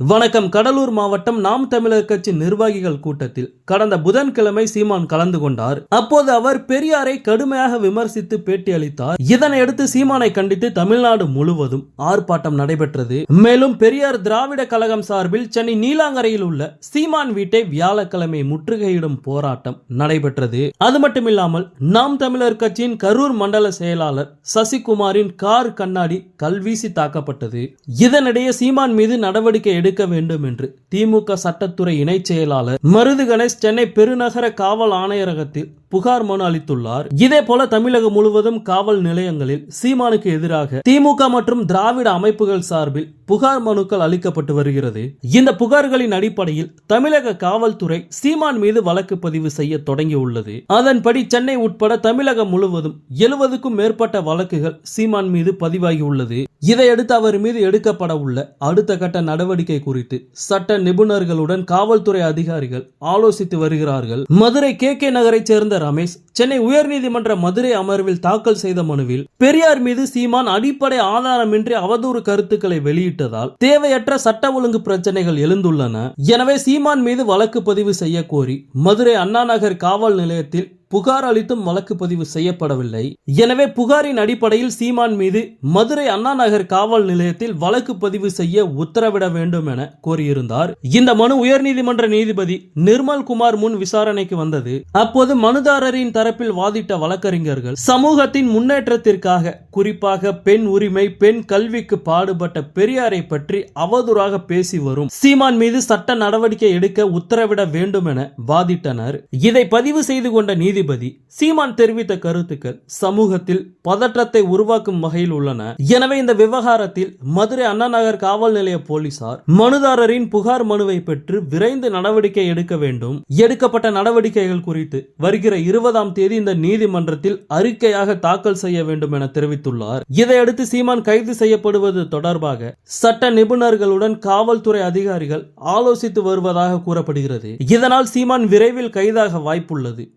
வணக்கம். கடலூர் மாவட்டம் நாம் தமிழர் கட்சி நிர்வாகிகள் கூட்டத்தில் கடந்த புதன்கிழமை சீமான் கலந்து கொண்டார். அப்போது அவர் பெரியாரை கடுமையாக விமர்சித்து பேட்டி அளித்தார் இதனையடுத்து சீமானை கண்டித்து தமிழ்நாடு முழுவதும் ஆர்ப்பாட்டம் நடைபெற்றது. மேலும் பெரியார் திராவிட கழகம் சார்பில் சென்னை நீலாங்கரையில் உள்ள சீமான் வீட்டை வியாழக்கிழமை முற்றுகையிடும் போராட்டம் நடைபெற்றது. அது மட்டுமில்லாமல் நாம் தமிழர் கட்சியின் கரூர் மண்டல செயலாளர் சசிகுமாரின் கார் கண்ணாடி கல்வீசி தாக்கப்பட்டது. இதனிடையே சீமான் மீது நடவடிக்கை எடுக்க வேண்டும் என்று திமுக சட்டத்துறை இணைச் செயலாளர் மருது கணேஷ் சென்னை பெருநகர காவல் ஆணையரகத்தில் புகார் மனு அளித்துள்ளார். இதே போல தமிழகம் முழுவதும் காவல் நிலையங்களில் சீமானுக்கு எதிராக திமுக மற்றும் திராவிட அமைப்புகள் சார்பில் புகார் மனுக்கள் அளிக்கப்பட்டு வருகிறது. இந்த புகார்களின் அடிப்படையில் தமிழக காவல்துறை சீமான் மீது வழக்கு பதிவு செய்ய தொடங்கியுள்ளது. அதன்படி சென்னை உட்பட தமிழகம் முழுவதும் எழுபதுக்கும் மேற்பட்ட வழக்குகள் சீமான் மீது பதிவாகியுள்ளது. இதையடுத்து அவர் மீது எடுக்கப்பட உள்ள அடுத்த கட்ட நடவடிக்கை குறித்து சட்ட நிபுணர்களுடன் காவல்துறை அதிகாரிகள் ஆலோசித்து வருகிறார்கள். மதுரை கே கே நகரைச் சேர்ந்த ரமேஷ் சென்னை உயர்நீதிமன்ற மதுரை அமர்வில் தாக்கல் செய்த மனுவில் பெரியார் மீது சீமான் அடிப்படை ஆதாரமின்றி அவதூறு கருத்துக்களை வெளியிட்டதால் தேவையற்ற சட்ட ஒழுங்கு பிரச்சனைகள் எழுந்துள்ளன. எனவே சீமான் மீது வழக்கு பதிவு செய்ய கோரி மதுரை அண்ணாநகர் காவல் நிலையத்தில் புகார் அளித்தும் வழக்கு பதிவு செய்யப்படவில்லை. எனவே புகாரின் அடிப்படையில் சீமான் மீது மதுரை அண்ணா நகர் காவல் நிலையத்தில் வழக்கு பதிவு செய்ய உத்தரவிட வேண்டும் என கோரியிருந்தார். இந்த மனு உயர்நீதிமன்ற நீதிபதி நிர்மல் குமார் முன் விசாரணைக்கு வந்தது. அப்போது மனுதாரரின் தரப்பில் வாதிட்ட வழக்கறிஞர்கள் சமூகத்தின் முன்னேற்றத்திற்காக குறிப்பாக பெண் உரிமை பெண் கல்விக்கு பாடுபட்ட பெரியாரை பற்றி அவதூறாக பேசி வரும். சீமான் மீது சட்ட நடவடிக்கை எடுக்க உத்தரவிட வேண்டும் என வாதிட்டனர். இதை பதிவு செய்து கொண்ட நீதிபதி சீமான் தெரிவித்த கருத்துக்கள் சமூகத்தில் பதற்றத்தை உருவாக்கும் வகையில் உள்ளன. எனவே இந்த விவகாரத்தில் மதுரை அண்ணா நகர் காவல் நிலைய போலீசார் மனுதாரரின் புகார் மனுவை பெற்று விரைந்து நடவடிக்கை எடுக்க வேண்டும். எடுக்கப்பட்ட நடவடிக்கைகள் குறித்து வருகிற இருபதாம் தேதி இந்த நீதிமன்றத்தில் அறிக்கையாக தாக்கல் செய்ய வேண்டும் என தெரிவித்துள்ளார். இதையடுத்து சீமான் கைது செய்யப்படுவது தொடர்பாக சட்ட நிபுணர்களுடன் காவல்துறை அதிகாரிகள் ஆலோசித்து வருவதாக கூறப்படுகிறது. இதனால் சீமான் விரைவில் கைதாக வாய்ப்புள்ளது.